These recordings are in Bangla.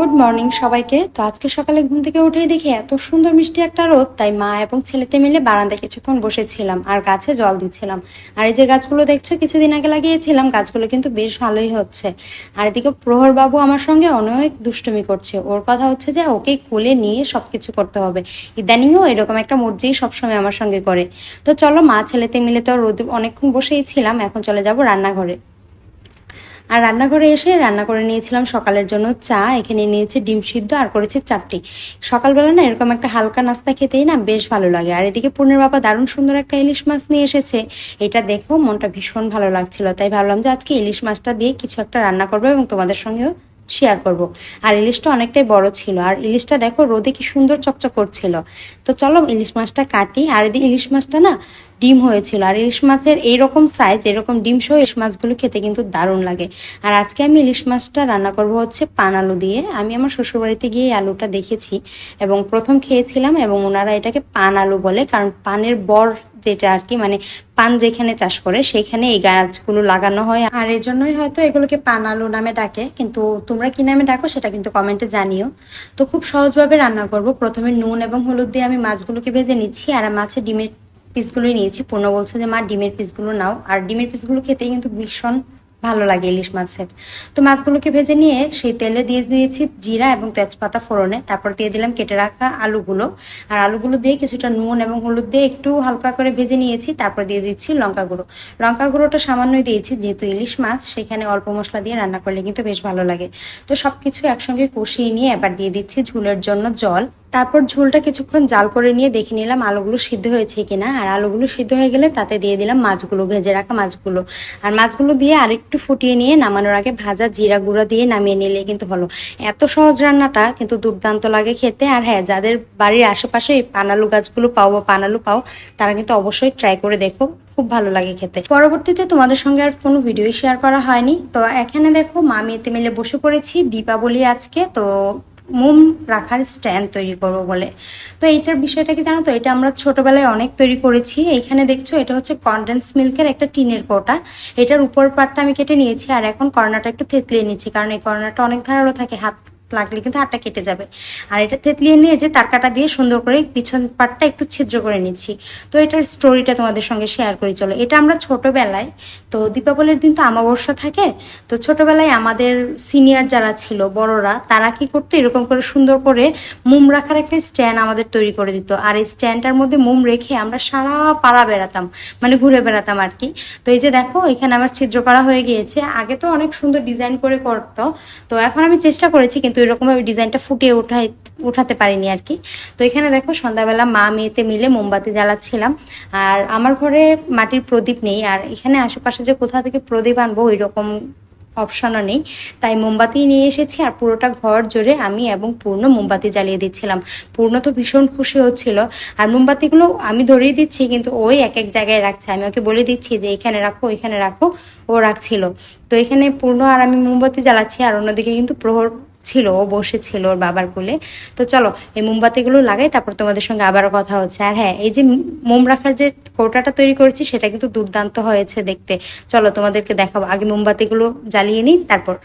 গুড মর্নিং সবাইকে। তো আজকে সকালে ঘুম থেকে উঠেই দেখি এত সুন্দর মিষ্টি একটা রোদ, তাই মা এবং ছেলেতে মিলে বারান্দায় কিছুক্ষণ বসেছিলাম আর গাছে জল দিচ্ছিলাম। আর এই যে গাছগুলো দেখছ, কিছুদিন আগে লাগিয়েছিলাম, গাছগুলো কিন্তু বেশ ভালোই হচ্ছে। আর এদিকে প্রহর বাবু আমার সঙ্গে অনেক দুষ্টুমি করছে। ওর কথা হচ্ছে যে ওকে কোলে নিয়ে সব কিছু করতে হবে। ইদানিংও এরকম একটা মর্জিই সবসময় আমার সঙ্গে করে। তো চলো মা ছেলেতে মিলে তো রোদে অনেকক্ষণ বসেই ছিলাম, এখন চলে যাব রান্নাঘরে। আর রান্নাঘরে এসে রান্না করে নিয়েছিলাম সকালের জন্য চা, এখানে নিয়েছি ডিম সিদ্ধ আর করেছি চাপটি। সকালবেলা না এরকম একটা হালকা নাস্তা খেতেই না বেশ ভালো লাগে। আর এদিকে পূর্ণের বাবা দারুণ সুন্দর একটা ইলিশ মাছ নিয়ে এসেছে। এটা দেখেও মনটা ভীষণ ভালো লাগছিল। তাই ভাবলাম যে আজকে ইলিশ মাছটা দিয়ে কিছু একটা রান্না করব এবং তোমাদের সঙ্গেও শেয়ার করব। আর ইলিশটা অনেকটাই বড় ছিল। আর ইলিশটা দেখো, রোদে কি সুন্দর চকচক করছিল। তো চলো ইলিশ মাছটা কাটি। আর এদিকে ইলিশ মাছটা না, ডিম হয়েছিল। আর ইলিশ মাছের এইরকম সাইজ এরকম ডিম সহ ইলিশ মাছগুলো খেতে কিন্তু দারুণ লাগে। আর আজকে আমি ইলিশ মাছটা রান্না করব হচ্ছে পান আলু দিয়ে। আমি আমার শ্বশুরবাড়িতে গিয়ে আলুটা দেখেছি এবং প্রথম খেয়েছিলাম এবং ওনারা এটাকে পান আলু বলে, কারণ পানের বর যেটা আর কি মানে পান যেখানে চাষ করে সেখানে এই গাছগুলো লাগানো হয়। আর এই জন্যই হয়তো এগুলোকে পান আলু নামে ডাকে, কিন্তু তোমরা কি নামে ডাকো সেটা কিন্তু কমেন্টে জানিও। তো খুব সহজভাবে রান্না করব। প্রথমে নুন এবং হলুদ দিয়ে আমি মাছগুলোকে ভেজে নিচ্ছি, আর মাছের ডিমের পিসগুলোই নিয়েছি। পূর্ণ বলছে যে, মা, ডিমের পিসগুলো নাও। আর ডিমের পিসগুলো খেতে কিন্তু ভীষণ ভালো লাগে ইলিশ মাছের। তো মাছগুলোকে ভেজে নিয়ে সেই তেলে দিয়ে দিয়েছি জিরা এবং তেজপাতা ফোড়নে। তারপর দিয়ে দিলাম কেটে রাখা আলুগুলো। আর আলুগুলো দিয়ে কিছুটা নুন এবং হলুদ দিয়ে একটু হালকা করে ভেজে নিয়েছি। তারপর দিয়ে দিচ্ছি লঙ্কা গুঁড়ো। লঙ্কা গুঁড়োটা সামান্যই দিয়েছি, যেহেতু ইলিশ মাছ, সেখানে অল্প মশলা দিয়ে রান্না করলে কিন্তু বেশ ভালো লাগে। তো সব কিছু একসঙ্গে কষিয়ে নিয়ে এবার দিয়ে দিচ্ছি ঝুলের জন্য জল। তারপর ঝোলটা কিছুক্ষণ জাল করে নিয়ে দেখে নিলাম আলুগুলো সিদ্ধ হয়েছে কিনা। আর আলুগুলো সিদ্ধ হয়ে গেলে তাতে দিয়ে দিলাম মাছগুলো, ভেজে রাখা মাছগুলো। আর মাছগুলো দিয়ে আরেকটু ফুটিয়ে নিয়ে নামানোর আগে ভাজা জিরা গুঁড়া দিয়ে নামিয়ে নিলে কিন্তু হলো। এত সহজ রান্নাটা, কিন্তু দুর্দান্ত লাগে খেতে। আর হ্যাঁ যাদের বাড়ির আশেপাশে এই পানালু গাছগুলো পাও বা পানালু পাও, তারা কিন্তু অবশ্যই ট্রাই করে দেখো। খুব ভালো লাগে খেতে। পরবর্তীতে তোমাদের সঙ্গে আর কোনো ভিডিও শেয়ার করা হয়নি। তো এখানে দেখো, মা মেয়েতে মিলে বসে পড়েছি। দীপাবলি আজকে, তো মোম রাখার স্ট্যান্ড তৈরি করব বলে। তো এইটার বিষয়টা কি জানো তো? এটা আমরা ছোটবেলায় অনেক তৈরি করেছি। এইখানে দেখছ, এটা হচ্ছে কন্ডেন্স মিল্কের একটা টিনের কোটা। এটার উপর পাটটা আমি কেটে নিয়েছি, আর এখন কর্নারটা একটু থেতলিয়ে নিচ্ছি, কারণ এই কর্নারটা অনেক ধারালো থাকে, হাত লাগলে কিন্তু হাতটা কেটে যাবে। আর এটা থেতলিয়ে নিয়ে যে তার কাটা দিয়ে সুন্দর করে পিছন পাটটা একটু ছিদ্র করে নিচ্ছি। তো এটার স্টোরিটা তোমাদের সঙ্গে শেয়ার করি, চলো। এটা আমরা ছোটবেলায়, তো দীপাবলির দিন তো আমাবস্যা থাকে, তো ছোটবেলায় আমাদের সিনিয়র যারা ছিল, বড়রা, তারা কি করতো, এরকম করে সুন্দর করে মোম রাখার একটা স্ট্যান্ড আমাদের তৈরি করে দিত। আর এই স্ট্যান্ডটার মধ্যে মোম রেখে আমরা সারা পাড়া বেড়াতাম মানে ঘুরে বেড়াতাম আর কি। তো এই যে দেখো, এখানে আমার ছিদ্র করা হয়ে গিয়েছে। আগে তো অনেক সুন্দর ডিজাইন করে করতো, তো এখন আমি চেষ্টা করেছি, কিন্তু এরকমভাবে ডিজাইনটা ফুটিয়ে উঠাই, উঠাতে পারিনি আর কি। তো এখানে দেখো সন্ধ্যাবেলা মা মেয়েতে মিলে মোমবাতি জ্বালাচ্ছিলাম। আর আমার ঘরে মাটির প্রদীপ নেই, আর এখানে আশেপাশে যে কোথা থেকে প্রদীপ আনব ওই রকম অপশনও নেই। তাই মোমবাতি নিয়ে এসেছি আর পুরোটা ঘর জুড়ে আমি এবং পূর্ণ মোমবাতি জ্বালিয়ে দিচ্ছিলাম। পূর্ণ তো ভীষণ খুশি হচ্ছিল। আর মোমবাতিগুলো আমি ধরিয়ে দিচ্ছি, কিন্তু ওই এক এক জায়গায় রাখছে। আমি ওকে বলে দিচ্ছি যে, এখানে রাখো এখানে রাখো। ও রাখছিল। তো এখানে পূর্ণ আর আমি মোমবাতি জ্বালাচ্ছি, আর অন্যদিকে কিন্তু প্রহর ছিল, ও বসেছিল ওর বাবার কোলে। তো চলো, এই মোমবাতিগুলো লাগাই, তারপর তোমাদের সঙ্গে আবারও কথা হচ্ছে। আর হ্যাঁ এই যে মোম রাখার যে কোটাটা তৈরি করেছি, সেটা কিন্তু দুর্দান্ত হয়েছে দেখতে। চলো, তোমাদেরকে দেখাবো। আগে মোমবাতিগুলো জ্বালিয়ে নিই, তারপর।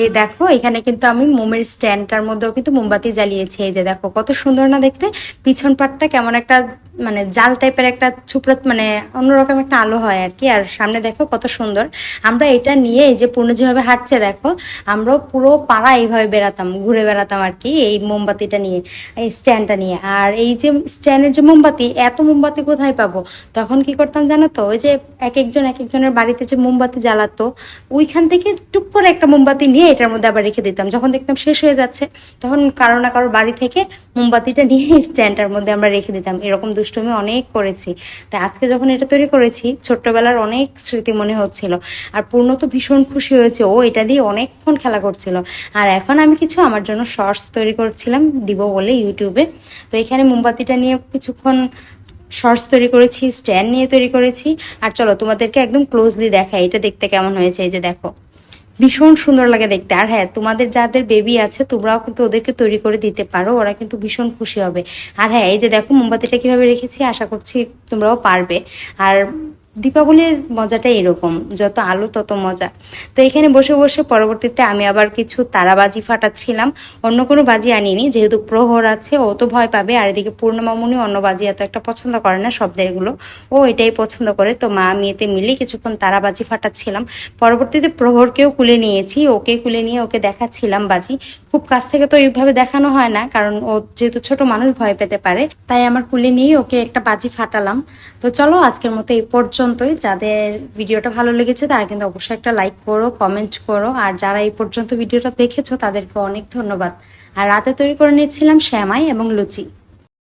এই দেখো, এখানে কিন্তু আমি মোমের স্ট্যান্ডটার মধ্যেও কিন্তু মোমবাতি জ্বালিয়েছি। এই যে দেখো, কত সুন্দর না দেখতে? পিছন পাটটা কেমন একটা মানে জাল টাইপের একটা ছুপড়া মানে অন্যরকম একটা আলো হয় আর কি আর সামনে দেখো কত সুন্দর। আমরা এটা নিয়ে এই যে পূর্ণ যেভাবে হাঁটছে দেখো আমরা পুরো পাড়া এইভাবে বেড়াতাম, ঘুরে বেড়াতাম আর কি এই মোমবাতিটা নিয়ে, এই স্ট্যান্ডটা নিয়ে। আর এই যে স্ট্যান্ডের যে মোমবাতি, এত মোমবাতি কোথায় পাবো? তখন কি করতাম জানো তো, ওই যে এক একজন, এক একজনের বাড়িতে যে মোমবাতি জ্বালাতো, ওইখান থেকে টুক করে একটা মোমবাতি নিয়ে এটার মধ্যে আবার রেখে দিতাম। যখন দেখতাম শেষ হয়ে যাচ্ছে, তখন কারও না কারোর বাড়ি থেকে মোমবাতিটা নিয়ে স্ট্যান্ডটার মধ্যে আমরা রেখে দিতাম। এরকম দুষ্টুমি অনেক করেছি। তাই আজকে যখন এটা তৈরি করেছি, ছোট্টবেলার অনেক স্মৃতি মনে হচ্ছিল। আর পূর্ণ তো ভীষণ খুশি হয়েছে, ও এটা দিয়ে অনেকক্ষণ খেলা করছিল। আর এখন আমি কিছু আমার জন্য শর্টস তৈরি করছিলাম, দিব বলে ইউটিউবে তো এখানে মোমবাতিটা নিয়ে কিছুক্ষণ শর্টস তৈরি করেছি, স্ট্যান্ড নিয়ে তৈরি করেছি। আর চলো তোমাদেরকে একদম ক্লোজলি দেখাই, এটা দেখতে কেমন হয়েছে, এই যে দেখো। ভীষণ সুন্দর লাগে দেখতে। আর হ্যাঁ তোমাদের যাদের বেবি আছে, তোমরাও কিন্তু ওদেরকে তৈরি করে দিতে পারো, ওরা কিন্তু ভীষণ খুশি হবে। আর হ্যাঁ এই যে দেখো, মোমবাতিটা কীভাবে রেখেছি, আশা করছি তোমরাও পারবে। আর দীপাবলির মজাটা এরকম, যত আলো তত মজা। তো এখানে বসে বসে পরবর্তীতে আমি আবার কিছু তারাবাজি ফাটাচ্ছিলাম, অন্য কোনো বাজি আনিনি, যেহেতু প্রহর আছে, ও তো ভয় পাবে, আর এদিকে পূর্ণমামুনি অন্য বাজি এত একটা পছন্দ করে না শব্দের এগুলো ও এটাই পছন্দ করে। তো মা মেয়েতে মিলে কিছুক্ষণ তারাবাজি ফাটাচ্ছিলাম। পরবর্তীতে প্রহরকেও কুলে নিয়েছি, ওকে কুলে নিয়ে ওকে দেখাচ্ছিলাম বাজি। খুব কাছ থেকে তো এইভাবে দেখানো হয় না, কারণ ও যেহেতু ছোট মানুষ ভয় পেতে পারে, তাই আমার কুলে নিয়ে ওকে একটা বাজি ফাটালাম। তো চলো আজকের মতো এই পর্যন্তই। যাদের ভিডিওটা ভালো লেগেছে, তারা কিন্তু অবশ্যই একটা লাইক করো কমেন্ট করো। আর যারা এই পর্যন্ত ভিডিওটা দেখেছ, তাদেরকে অনেক ধন্যবাদ। আর রাতে তৈরি করে নিয়েছিলাম শ্যামাই এবং লুচি।